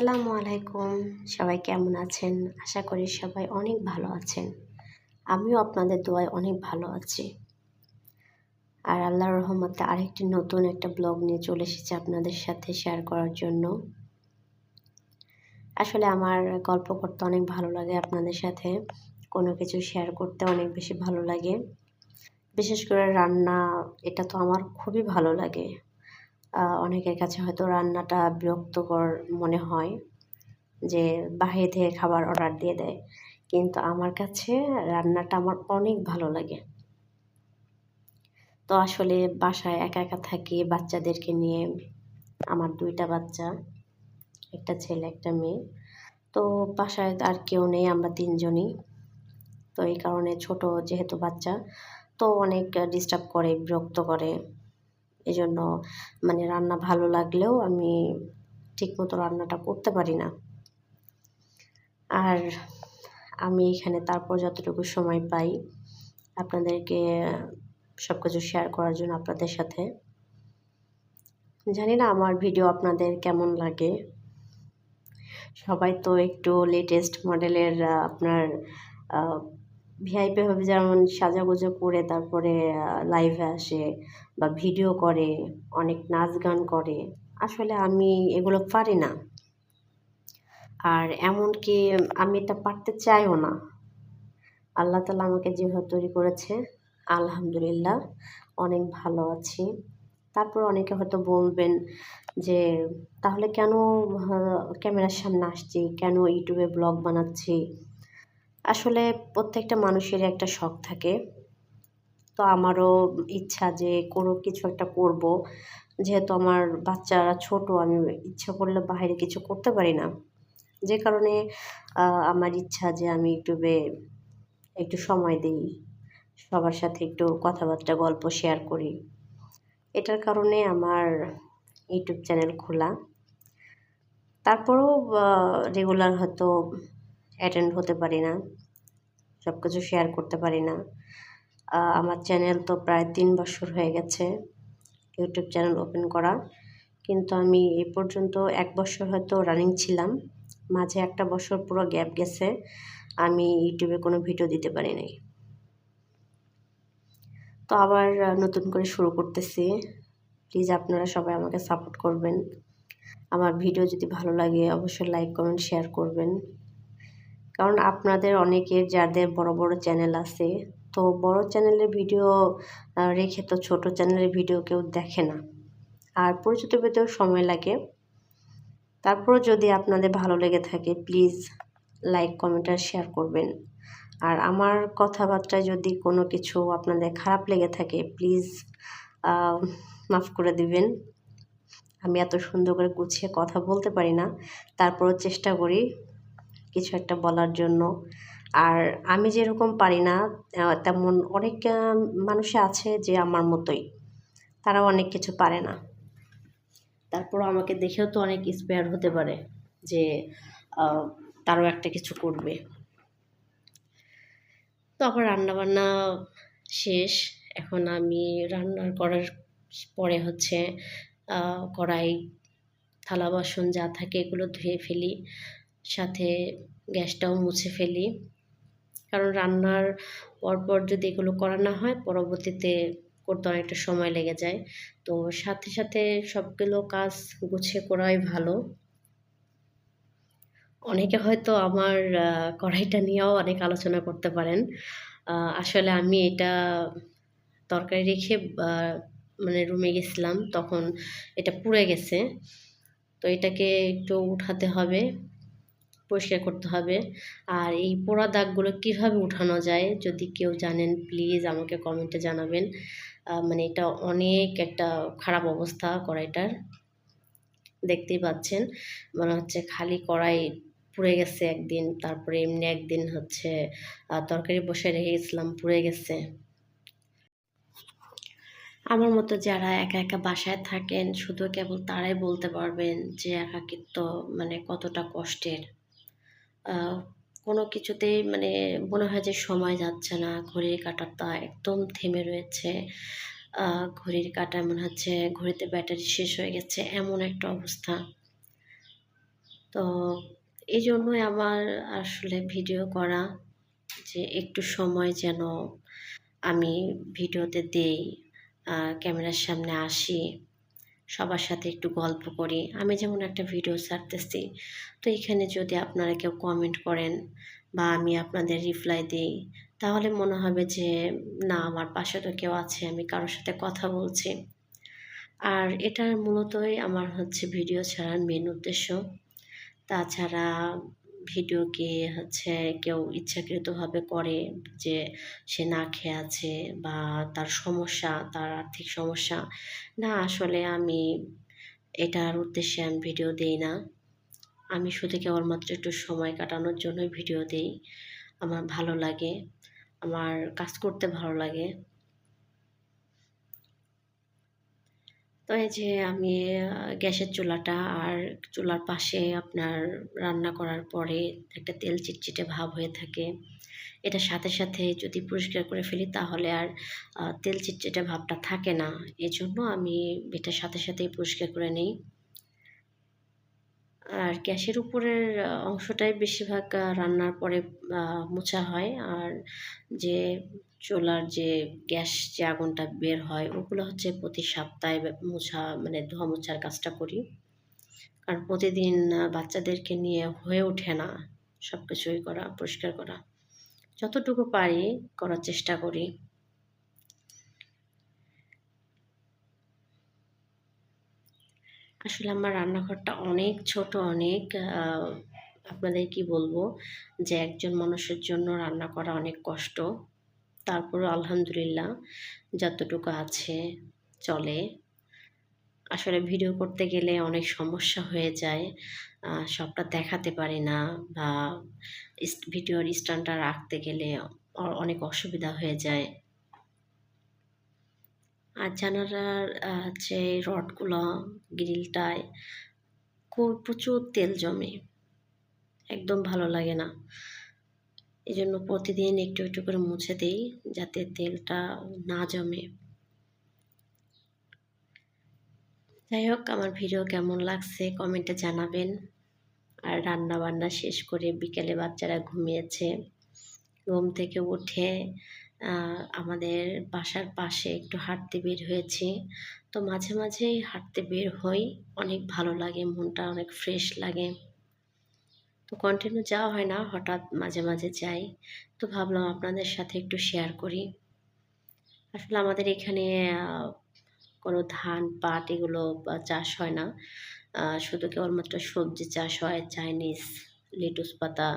আলাইকুম। সবাই কেমন আছেন? আশা করি সবাই অনেক ভালো আছেন। আমিও আপনাদের দোয়ায় অনেক ভালো আছি। আর আল্লাহর রহমতে আরেকটি নতুন একটা ব্লগ নিয়ে চলে এসেছি আপনাদের সাথে শেয়ার করার জন্য। আসলে আমার গল্প করতে অনেক ভালো লাগে আপনাদের সাথে। কোনো কিছু শেয়ার করতে অনেক বেশি ভালো লাগে। বিশেষ করে রান্না, এটা তো আমার খুবই ভালো লাগে। অনেকের কাছে হয়তো রান্নাটা বিরক্তকর মনে হয় যে বাহিরে থেকে খাবার অর্ডার দিয়ে দেয়। কিন্তু আমার কাছে রান্নাটা আমার অনেক ভালো লাগে। তো আসলে বাসায় একা একা থাকি, বাচ্চাদেরকে নিয়ে আমার দুইটা বাচ্চা, একটা ছেলে, একটা মেয়ে। তো বাসায় আর কেউ নেই, আমরা তিনজনই। তো এই কারণে ছোট যেহেতু বাচ্চা, তো অনেক ডিস্টার্ব করে, বিরক্ত করে। এই জন্য মানে রান্না ভালো লাগলেও আমি ঠিকমতো রান্নাটা করতে পারি না। আর আমি এখানে তারপর যতটুকু সময় পাই আপনাদেরকে সব কিছু শেয়ার করার জন্য আপনাদের সাথে। জানি না আমার ভিডিও আপনাদের কেমন লাগে। সবাই তো একটু লেটেস্ট মডেলের আপনার ভিআইপিভাবে যেমন সাজাগুজো করে তারপরে লাইভে আসে বা ভিডিও করে, অনেক নাচ গান করে, আসলে আমি এগুলো পারি না। আর এমনকি আমি এটা পারতে চাইও না। আল্লাহ তালা আমাকে যেভাবে তৈরি করেছে, আলহামদুলিল্লাহ, অনেক ভালো আছি। তারপর অনেকে হয়তো বলবেন যে, তাহলে কেন ক্যামেরার সামনে আসছি? কেন ইউটিউবে ব্লগ বানাচ্ছি? আসলে প্রত্যেকটা মানুষের একটা শখ থাকে। তো আমারও ইচ্ছা যে কোনো কিছু একটা করব। যেহেতু আমার বাচ্চারা ছোট, আমি ইচ্ছা করলে বাইরে কিছু করতে পারি না। যে কারণে আমার ইচ্ছা যে আমি ইউটিউবে একটু সময় দিই। সবার সাথে একটু কথাবার্তা, গল্প শেয়ার করি। এটার কারণে আমার ইউটিউব চ্যানেল খোলা। তারপরেও রেগুলার হয়তো অ্যাটেন্ড হতে পারি না সব কিছু শেয়ার করতে পারি না। আমার চ্যানেল তো প্রায় তিন বছর হয়ে গেছে ইউটিউব চ্যানেল ওপেন করা। কিন্তু আমি এ পর্যন্ত এক বছর হয়তো রানিং ছিলাম, মাঝে একটা বছর পুরো গ্যাপ গেছে, আমি ইউটিউবে কোনো ভিডিও দিতে পারি নাই। তো আবার নতুন করে শুরু করতেছি প্লিজ আপনারা সবাই আমাকে সাপোর্ট করবেন। আমার ভিডিও যদি ভালো লাগে, অবশ্যই লাইক কমেন্ট শেয়ার করবেন। কারণ আপনাদের অনেকের যাদের বড় বড় চ্যানেল আছে, তো বড় চ্যানেলের ভিডিও রেখে তো ছোট চ্যানেলের ভিডিও কেউ দেখে না। আর পরিচিত পেতেও সময় লাগে। তারপরও যদি আপনাদের ভালো লেগে থাকে প্লিজ লাইক কমেন্ট আর শেয়ার করবেন। আর আমার কথাবার্তায় যদি কোনো কিছু আপনাদের খারাপ লেগে থাকে প্লিজ মাফ করে দিবেন। আমি এত সুন্দর করে গুছিয়ে কথা বলতে পারি না। তারপরও চেষ্টা করি কিছু একটা বলার জন্য। আর আমি যেরকম পারি না তেমন অনেক মানুষে আছে যে আমার মতোই। তারাও অনেক কিছু পারে না। তারপর আমাকে দেখেও তো অনেক ইন্সপায়ার হতে পারে যে তারও একটা কিছু করবে। তো আবার রান্নাবান্না শেষ। এখন আমি রান্নার করার পরে হচ্ছে কড়াই, থালা, বাসন যা থাকে এগুলো ধুয়ে ফেলি। সাথে গ্যাসটাও মুছে ফেলি। কারণ রান্নার পরপর যদি এগুলো করা না হয়, পরবর্তীতে করতে অনেকটা সময় লেগে যায়। তো সাথে সাথে সবগুলো কাজ গুছিয়ে করাই ভালো। অনেকে হয়তো আমার কড়াইটা নিয়েও অনেক আলোচনা করতে পারেন। আসলে আমি এটা তরকারি রেখে মানে রুমে গেছিলাম, তখন এটা পুড়ে গেছে। তো এটাকে একটু উঠাতে হবে। পরিষ্কার করতে হবে। আর এই পোড়া দাগগুলো কীভাবে উঠানো যায় যদি কেউ জানেন প্লিজ আমাকে কমেন্টে জানাবেন। মানে এটা অনেক একটা খারাপ অবস্থা কড়াইটার। দেখতেই পাচ্ছেন, মনে হচ্ছে খালি কড়াই পুড়ে গেছে একদিন, তারপরে এমনি একদিন হচ্ছে তরকারি বসে রেখে গেছিলাম, পুড়ে গেছে। আমার মতো যারা একা একা বাসায় থাকেন, শুধু কেবল তারাই বলতে পারবেন যে একাকিত্ব মানে কতটা কষ্টের। কোনো কিছুতেই মানে মনে হয় যে সময় যাচ্ছে না, ঘড়ির কাঁটাটা একদম থেমে রয়েছে। ঘড়ির কাঁটা মনে হচ্ছে ঘড়িতে ব্যাটারি শেষ হয়ে গেছে, এমন একটা অবস্থা। তো এই জন্যই আমার আসলে ভিডিও করা যে একটু সময় যেন আমি ভিডিওতে দেই ক্যামেরার সামনে আসি। সবার সাথে একটু গল্প করি। আমি যেমন একটা ভিডিও ছাড়তেছি। তো এখানে যদি আপনারা কেউ কমেন্ট করেন বা আমি আপনাদের রিপ্লাই দিই, তাহলে মনে হবে যে, না, আমার পাশে তো কেউ আছে, আমি কারোর সাথে কথা বলছি। আর এটার মূলতই আমার হচ্ছে ভিডিও ছাড়ার মেন উদ্দেশ্য। তাছাড়া ভিডিওকে হচ্ছে কেউ ইচ্ছাকৃতভাবে করে যে সে না খেয়ে আছে বা তার সমস্যা, তার আর্থিক সমস্যা? না, আসলে আমি এটার উদ্দেশ্যে আমি ভিডিও দেই না। আমি শুধু কেবলমাত্র একটু সময় কাটানোর জন্যই ভিডিও দেই। আমার ভালো লাগে, আমার কাজ করতে ভালো লাগে। তো এই যে আমি গ্যাসের চুলাটা আর চুলার পাশে আপনার রান্না করার পরে একটা তেল চিটচিটে ভাব হয়ে থাকে। এটা সাথে সাথে যদি পরিষ্কার করে ফেলি তাহলে আর তেল চিটচিটে ভাবটা থাকে না। এজন্য আমি এটা সাথে সাথেই পরিষ্কার করে নিই। আর গ্যাসের উপরের অংশটাই বেশিরভাগ রান্নার পরে মোছা হয়। আর যে চুলার যে গ্যাস যে আগুনটা বের হয়, ওগুলো হচ্ছে প্রতি সপ্তাহে মোছা মানে ধোয়া মোছার কাজটা করি। কারণ প্রতিদিন বাচ্চাদেরকে নিয়ে হয়ে ওঠে না সব কিছুই করা, পরিষ্কার করা। যতটুকু পারি করার চেষ্টা করি। আসলে আমার রান্নাঘরটা অনেক ছোট, অনেক আপনাদের কি বলব? যে একজন মানুষের জন্য রান্না করা অনেক কষ্ট। তারপরও আলহামদুলিল্লাহ যতটুকু আছে চলে। আসলে ভিডিও করতে গেলে অনেক সমস্যা হয়ে যায়। সবটা দেখাতে পারি না বা ভিডিওর স্ট্যান্ডটা রাখতে গেলে অনেক অসুবিধা হয়ে যায়। আর জানালার হচ্ছে রডগুলো, গ্রিলটায় খুব প্রচুর তেল জমে। একদম ভালো লাগে না। এই জন্য প্রতিদিন একটু একটু করে মুছে দিই যাতে তেলটা না জমে। যাই হোক, আমার ভিডিও কেমন লাগছে কমেন্টে জানাবেন। আর রান্না বান্না শেষ করে বিকেলে বাচ্চারা ঘুমিয়েছে। ঘুম থেকে উঠে আমাদের বাসার পাশে একটু হাঁটতে বের হয়েছি। তো মাঝে মাঝেই হাঁটতে বের হই, অনেক ভালো লাগে, মনটা অনেক ফ্রেশ লাগে। তো কন্টিনিউ যাওয়া হয় না, হঠাৎ মাঝে মাঝে যাই। তো ভাবলাম আপনাদের সাথে একটু শেয়ার করি। আসলে আমাদের এখানে কোনো ধান, পাট এগুলো চাষ হয় না। শুধু কেবলমাত্র সবজি চাষ হয়, চাইনিজ, লেটুস পাতা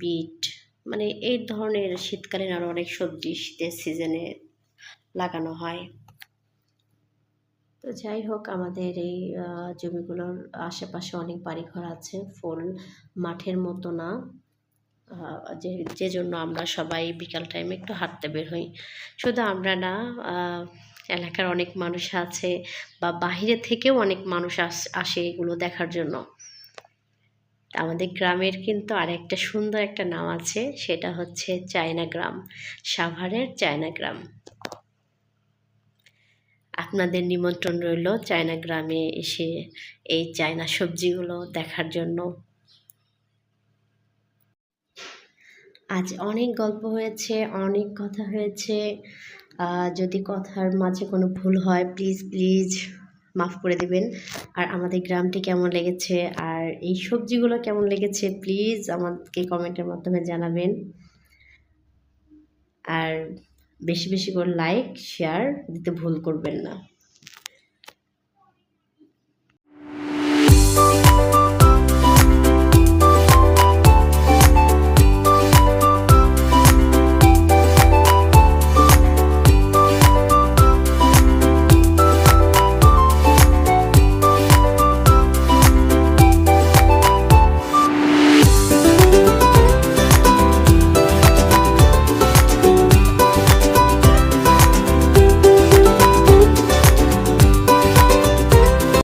বিট মানে এই ধরনের শীতকালীন আরও অনেক সবজি শীতের সিজনে লাগানো হয়। তো যাই হোক, আমাদের এই জমিগুলোর আশেপাশে অনেক বাড়িঘর আছে, ফুল মাঠের মতো না। যে যে জন্য আমরা সবাই বিকাল টাইমে একটু হাঁটতে বের হই। শুধু আমরা না এলাকার অনেক মানুষ আছে বা বাহিরে থেকেও অনেক মানুষ আসে এগুলো দেখার জন্য। আমাদের গ্রামের কিন্তু আরেকটা সুন্দর একটা নাম আছে, সেটা হচ্ছে চায়না গ্রাম সাভারের চায়না গ্রাম আপনাদের নিমন্ত্রণ রইল চায়না গ্রামে এসে এই চায়না সবজিগুলো দেখার জন্য। আজ অনেক গল্প হয়েছে, অনেক কথা হয়েছে। যদি কথার মাঝে কোনো ভুল হয় প্লিজ প্লিজ মাফ করে দেবেন। আর আমাদের গ্রামটি কেমন লেগেছে? আর এই সবজিগুলো কেমন লেগেছে? প্লিজ আমাকে কমেন্টের মাধ্যমে জানাবেন। আর বেশি বেশি করে লাইক শেয়ার দিতে ভুল করবেন না।